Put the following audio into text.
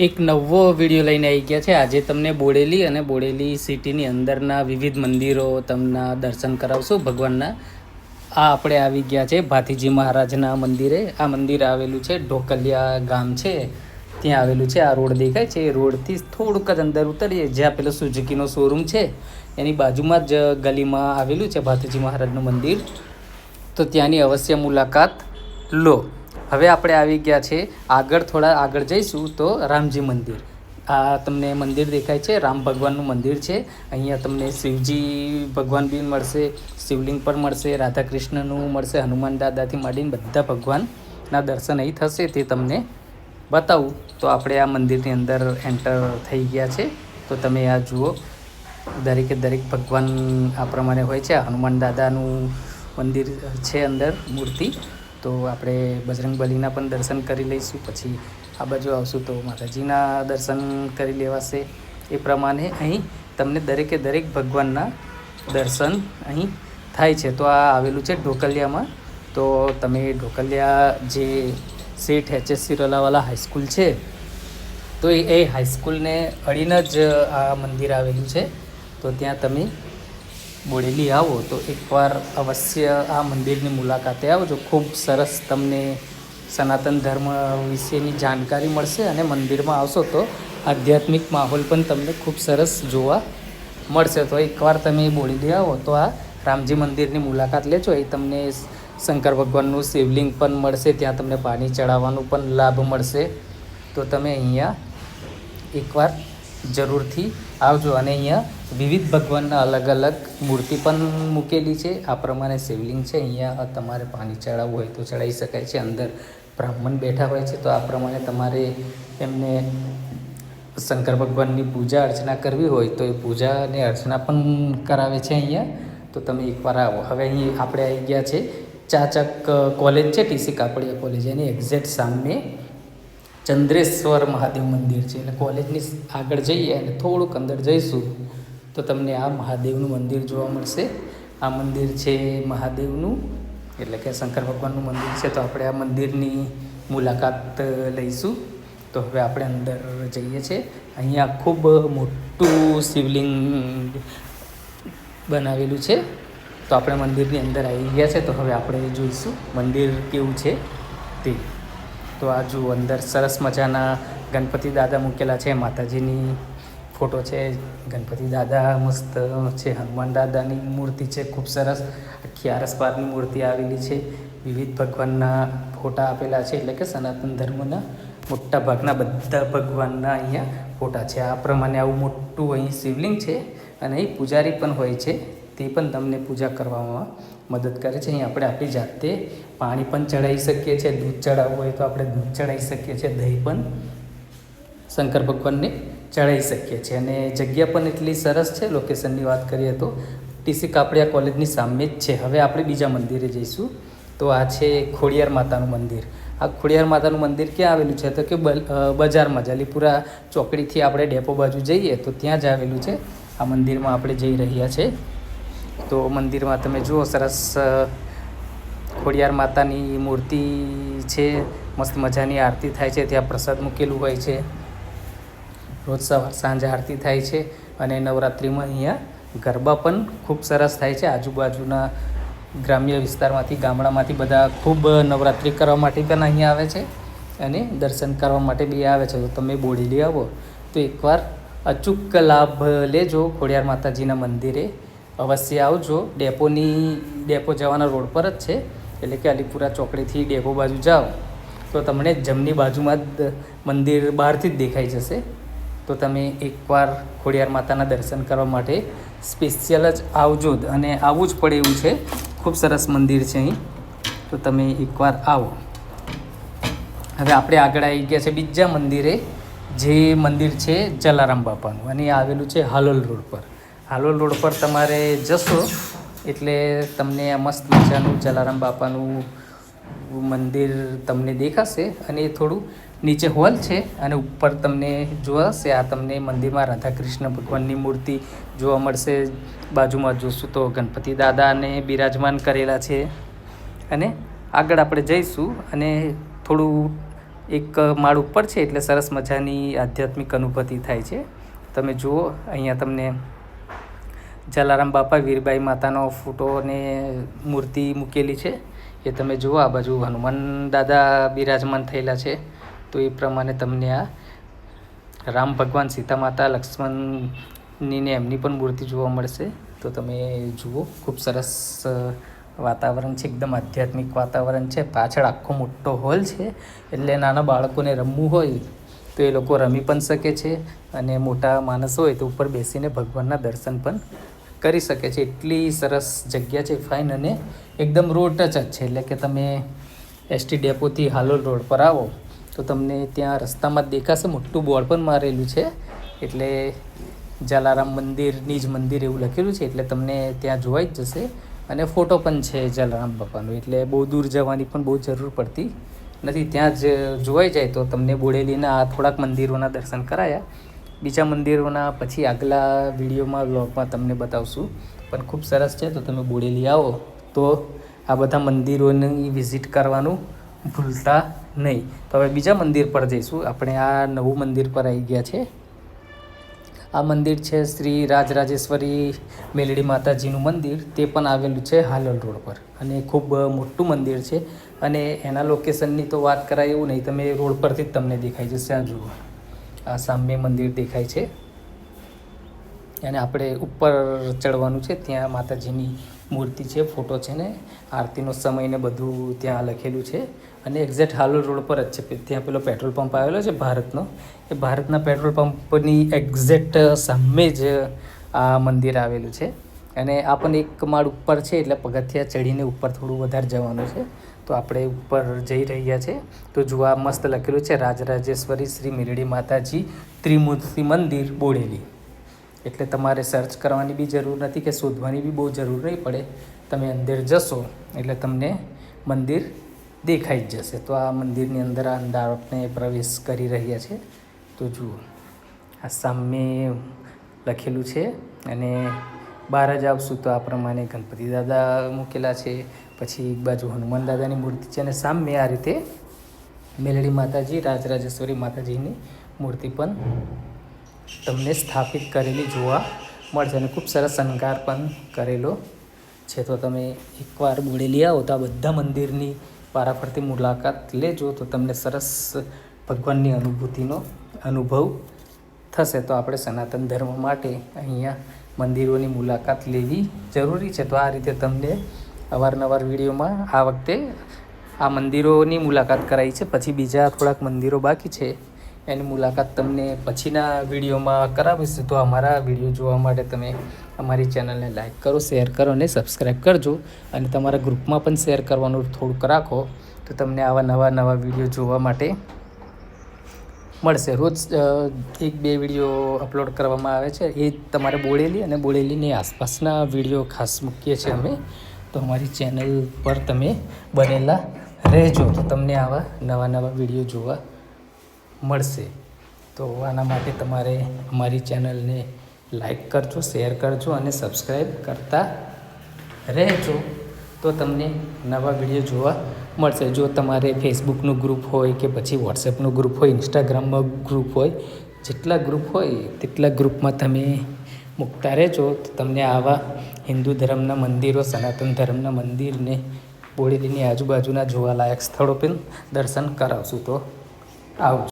એક નવો વીડિયો લઈને આવી ગયા છે. આજે તમને બોડેલી અને બોડેલી સિટીની અંદરના વિવિધ મંદિરો તમને દર્શન કરાવશું. ભગવાનના આ આપણે આવી ગયા છે ભાતીજી મહારાજના મંદિરે. આ મંદિર આવેલું છે ઢોકલિયા ગામ છે. ત્યાં આવેલું છે. આ રોડ દેખાય છે. એ રોડથી થોડુંક જ અંદર ઉતરીએ. જ્યાં પેલો સુઝુકીનો શોરૂમ છે. એની બાજુમાં જ ગલીમાં આવેલું છે ભાતીજી મહારાજનું મંદિર. તો ત્યાંની અવશ્ય મુલાકાત લો. હવે આપણે આવી ગયા છે. આગળ થોડા આગળ જઈશું તો રામજી મંદિર. આ તમને મંદિર દેખાય છે. રામ ભગવાનનું મંદિર છે. અહીંયા તમને શિવજી ભગવાન બી મળશે, શિવલિંગ પણ મળશે રાધા કૃષ્ણનું મળશે, હનુમાન દાદાથી માંડીને બધા ભગવાનના દર્શન અહીં થશે તે તમને બતાવું. તો આપણે આ મંદિરની અંદર એન્ટર થઈ ગયા છે. તો તમે આ જુઓ. દરેકે દરેક ભગવાન આ પ્રમાણે હોય છે. હનુમાન દાદાનું મંદિર છે અંદર, મૂર્તિ. તો આપણે બજરંગબલીના પણ દર્શન કરી લઈશું. પછી આ બાજુ આવશું તો માતાજીના દર્શન કરી લેવાશે. એ પ્રમાણે અહીં તમને દરેકે દરેક ભગવાનના દર્શન અહીં થાય છે. તો આ આવેલું છે ઢોકલિયામાં. તો તમે ઢોકલિયા જે શેઠ એચએસસી રલાવાલા હાઈસ્કૂલ છે, તો એ હાઈસ્કૂલને અડીને જ આ મંદિર આવેલું છે. તો ત્યાં તમે બોડેલી આવો તો એકવાર અવશ્ય આ મંદિરની મુલાકાતે આવજો. ખૂબ સરસ તમને સનાતન ધર્મ વિશેની જાણકારી મળશે અને મંદિરમાં આવશો તો આધ્યાત્મિક માહોલ પણ તમને ખૂબ સરસ જોવા મળશે. તો એકવાર તમે બોડેલી આવો તો આ રામજી મંદિરની મુલાકાત લેજો. એ તમને શંકર ભગવાનનું શિવલિંગ પણ મળશે, ત્યાં તમને પાણી ચડાવવાનું પણ લાભ મળશે. તો તમે અહીંયા એકવાર જરૂરથી આવજો. અને અહીંયા વિવિધ ભગવાનના અલગ અલગ મૂર્તિ પણ મૂકેલી છે. આ પ્રમાણે શિવલિંગ છે. અહીંયા તમારે પાણી ચડાવવું હોય તો ચડાવી શકાય છે. અંદર બ્રાહ્મણ બેઠા હોય છે તો આ પ્રમાણે તમારે એમને શંકર ભગવાનની પૂજા અર્ચના કરવી હોય તો એ પૂજા અને અર્ચના પણ કરાવે છે અહીંયા. તો તમે એકવાર આવો. હવે અહીં આપણે આવી ગયા છે. ચાચક કોલેજ છે. TC Kapadia college. એની એક્ઝેક્ટ સામે ચંદ્રેશ્વર મહાદેવ મંદિર છે એટલે કોલેજની આગળ જઈએ અને થોડુંક અંદર જઈશું, તો તમને આ મહાદેવનું મંદિર જોવા મળશે. આ મંદિર છે મહાદેવનું, એટલે કે શંકર ભગવાનનું મંદિર છે, તો આપણે આ મંદિરની મુલાકાત લઈશું. તો હવે આપણે અંદર જઈએ છીએ. અહીંયા ખૂબ મોટું શિવલિંગ બનાવેલું છે. તો આપણે મંદિરની અંદર આવી ગયા છે, તો હવે આપણે જોઈશું મંદિર કેવું છે તે. તો આ જુઓ અંદર સરસ મજાના ગણપતિ દાદા મૂકેલા છે, માતાજીની ફોટો છે, ગણપતિ દાદા મસ્ત છે, હનુમાન દાદાની મૂર્તિ છે, ખૂબ સરસ આખી આરસપારની મૂર્તિ આવેલી છે, વિવિધ ભગવાનના ફોટા આપેલા છે, એટલે કે સનાતન ધર્મના મોટા ભાગના બધા ભગવાનના અહીંયા ફોટા છે. આ પ્રમાણે આવું મોટું અહીં શિવલિંગ છે અને અહીં પૂજારી પણ હોય છે. તે પણ તમને પૂજા કરવામાં મદદ કરે છે. અહીં આપણે આપણી જાતે પાણી પણ ચડાવી શકીએ છીએ, દૂધ ચડાવવું હોય તો આપણે દૂધ ચડાવી શકીએ છીએ, દહીં પણ શંકર ભગવાનને ચડાવી શકીએ છીએ. અને જગ્યા પણ એટલી સરસ છે લોકેશનની વાત કરીએ તો. ટીસી કાપડિયા કોલેજની સામે જ છે. હવે આપણે બીજા મંદિરે જઈશું. તો આ છે ખોડિયાર માતાનું મંદિર. આ ખોડિયાર માતાનું મંદિર ક્યાં આવેલું છે? તો કે બજારમાં, જલીપુરા ચોકડીથી આપણે ડેપો બાજુ જઈએ તો ત્યાં જ આવેલું છે. આ મંદિરમાં આપણે જઈ રહ્યા છે. તો મંદિરમાં તમે જુઓ સરસ ખોડિયાર માતાની મૂર્તિ છે, મસ્ત મજાની આરતી થાય છે, ત્યાં પ્રસાદ મૂકેલું હોય છે. રોજ સવાર સાંજે આરતી થાય છે અને નવરાત્રિમાં અહીંયા ગરબા પણ ખૂબ સરસ થાય છે. આજુબાજુના ગ્રામ્ય વિસ્તારમાંથી, ગામડામાંથી બધા ખૂબ નવરાત્રિ કરવા માટે પણ અહીંયા આવે છે અને દર્શન કરવા માટે બી આવે છે. તો તમે બોડેલી આવો. તો એકવાર અચૂક લાભ લેજો ખોડિયાર માતાજીના મંદિરે. અવશ્ય આવજો. ડેપોની, ડેપો જવાના રોડ પર જ છે. એટલે કે અલીપુરા ચોકડીથી ડેપો બાજુ જાઓ. તો તમને જમણી બાજુમાં જ મંદિર બહારથી જ દેખાઈ જશે. તો તમે એકવાર ખોડિયાર માતાના દર્શન કરવા માટે સ્પેશિયલ જ આવજો જ. અને આવવું જ પડે એવું છે. ખૂબ સરસ મંદિર છે અહીં. તો તમે એકવાર આવો. હવે આપણે આગળ આવી ગયા છે બીજા મંદિરે. જે મંદિર છે જલારામ બાપાનું. અને આવેલું છે હાલોલ રોડ પર. હાલોલ રોડ પર તમારે જશો એટલે તમને આ મસ્ત મજાનું જલારામ બાપાનું મંદિર તમને દેખાશે અને એ થોડું નીચે હોલ છે અને ઉપર તમને જોવાશે આ તમને મંદિરમાં રાધા કૃષ્ણ ભગવાનની મૂર્તિ જોવા મળશે. બાજુમાં જોશું તો ગણપતિ દાદાને બિરાજમાન કરેલા છે. અને આગળ આપણે જઈશું અને થોડું એક માળ ઉપર છે એટલે સરસ મજાની આધ્યાત્મિક અનુભૂતિ થાય છે. તમે જુઓ, અહીંયા તમને જલારામ બાપા, વીરબાઈ માતાનો ફોટો અને મૂર્તિ મૂકેલી છે. એ તમે જુઓ, આ બાજુ હનુમાન દાદા બિરાજમાન થયેલા છે. તો એ પ્રમાણે તમને આ રામ ભગવાન સીતા માતા લક્ષ્મણની ને એમની પણ મૂર્તિ જોવા મળશે. તો તમે જુઓ, ખૂબ સરસ વાતાવરણ છે, એકદમ આધ્યાત્મિક વાતાવરણ છે. પાછળ આખો મોટો હોલ છે. એટલે નાના બાળકોને રમવું હોય તો એ લોકો રમી પણ શકે છે અને મોટા માણસ હોય તો ઉપર બેસીને ભગવાનના દર્શન પણ કરી શકે છે. એટલી સરસ જગ્યા છે ફાઇન અને એકદમ રોડ ટચ જ છે. એટલે કે તમે એસટી ડેપોથી હાલોલ રોડ પર આવો તો તમને ત્યાં રસ્તામાં દેખાશે. મોટું બોર્ડ પણ મારેલું છે. એટલે જલારામ મંદિરની જ મંદિર એવું લખેલું છે. એટલે તમને ત્યાં જોવાઈ જ જશે અને ફોટો પણ છે જલારામ બાપાનો. એટલે બહુ દૂર જવાની પણ બહુ જરૂર પડતી નથી, ત્યાં જ જોવાઈ જાય તો તમને બોડેલીના આ થોડાક મંદિરોના દર્શન કરાયા. બીજા મંદિરોના પછી આગલા વિડીયોમાં, વ્લોગમાં તમને બતાવશું. પણ ખૂબ સરસ છે, તો તમે બોડેલી આવો. તો આ બધા મંદિરોની વિઝિટ કરવાનું ભૂલતા નહીં. તો હવે બીજા મંદિર પર જઈશું. આપણે આ નવું મંદિર પર આવી ગયા છે. આ મંદિર છે શ્રી રાજરાજેશ્વરી મેલડી માતાજીનું મંદિર. તે પણ આવેલું છે હાલોલ રોડ પર. અને ખૂબ મોટું મંદિર છે. અને એના લોકેશનની તો વાત કરાય એવું નહીં, તમે રોડ પરથી જ તમને દેખાય જશે આ જુઓ. આ સામે મંદિર દેખાય છે. અને આપણે ઉપર ચડવાનું છે, ત્યાં માતાજીની મૂર્તિ છે, ફોટો છે ને, આરતીનો સમય ને બધું ત્યાં લખેલું છે. અને એક્ઝેક્ટ હાલોલ રોડ પર જ છે. ત્યાં પેલો પેટ્રોલ પંપ આવેલો છે, ભારતનો. એ ભારતના પેટ્રોલ પંપની એક્ઝેક્ટ સામે જ આ મંદિર આવેલું છે. અને આ પણ એક માળ ઉપર છે, એટલે પગથિયા ચડીને ઉપર થોડું વધારે જવાનું છે. તો આપણે ઉપર જઈ રહ્યા છે. તો જોવા મસ્ત લખેલું છે, રાજરાજેશ્વરી શ્રી મિરડી માતાજી, ત્રિમૂર્તિ મંદિર બોડેલી. એટલે તમારે સર્ચ કરવાની બી જરૂર નથી કે શોધવાની બી બહુ જરૂર નહીં પડે. તમે અંદર જશો, એટલે તમને મંદિર દેખાઈ જ જશે. તો આ મંદિરની અંદર આ અંદર પ્રવેશ કરી રહ્યા છે. તો જુઓ, આ સામે લખેલું છે, અને બહાર જ આવશું તો આ પ્રમાણે ગણપતિ દાદા મૂકેલા છે. પછી એક બાજુ હનુમાન દાદાની મૂર્તિ છે અને સામે આ રીતે મેલડી માતાજી રાજરાજેશ્વરી માતાજીની મૂર્તિ પણ તમને સ્થાપિત કરેલી જોવા મળશે અને ખૂબ સરસ શણગાર પણ કરેલો છે. તો તમે એકવાર બોડેલી આવો તો આ બધા મંદિરની વારાફરતી મુલાકાત લેજો તો તમને સરસ ભગવાનની અનુભૂતિનો અનુભવ થશે. તો આપણે સનાતન ધર્મ માટે અહીંયા મંદિરોની મુલાકાત લેવી જરૂરી છે. તો આ રીતે તમને અવારનવાર વિડીયોમાં આ વખતે આ મંદિરોની મુલાકાત કરાઈ છે. પછી બીજા થોડાક મંદિરો બાકી છે. એની મુલાકાત તમને પછીના વિડીયોમાં કરાવીશ. તો અમારા વીડિયો જોવા માટે તમે અમારી ચેનલને લાઈક કરો, શેર કરો અને સબસ્ક્રાઈબ કરજો. અને તમારા ગ્રુપમાં પણ શેર કરવાનું થોડુંક રાખો. તો તમને આવા નવા નવા વીડિયો જોવા માટે મળશે. રોજ એક બે વીડિયો અપલોડ કરવામાં આવે છે. એ તમારે બોડેલી અને બોડેલીની આસપાસના વીડિયો ખાસ મૂકીએ છીએ અમે. તો અમારી ચેનલ પર તમે બનેલા રહેજો. તો તમને આવા નવા નવા વીડિયો જોવા મળશે. તો આના માટે તમારે અમારી ચેનલને લાઈક કરજો, શેર કરજો અને સબસ્ક્રાઈબ કરતા રહેજો. તો તમને નવા વીડિયો જોવા મળશે. જો તમારે ફેસબુકનું ગ્રુપ હોય કે પછી વોટ્સએપનું ગ્રુપ હોય, ઇન્સ્ટાગ્રામમાં ગ્રુપ હોય, જેટલા ગ્રુપ હોય, તેટલા ગ્રુપમાં તમે મૂકતા રહેજો. તો તમને આવા હિન્દુ ધર્મના મંદિરો, સનાતન ધર્મના મંદિરને બોડેલીની આજુબાજુના જોવાલાયક સ્થળો પણ દર્શન કરાવશું તો. આવજો.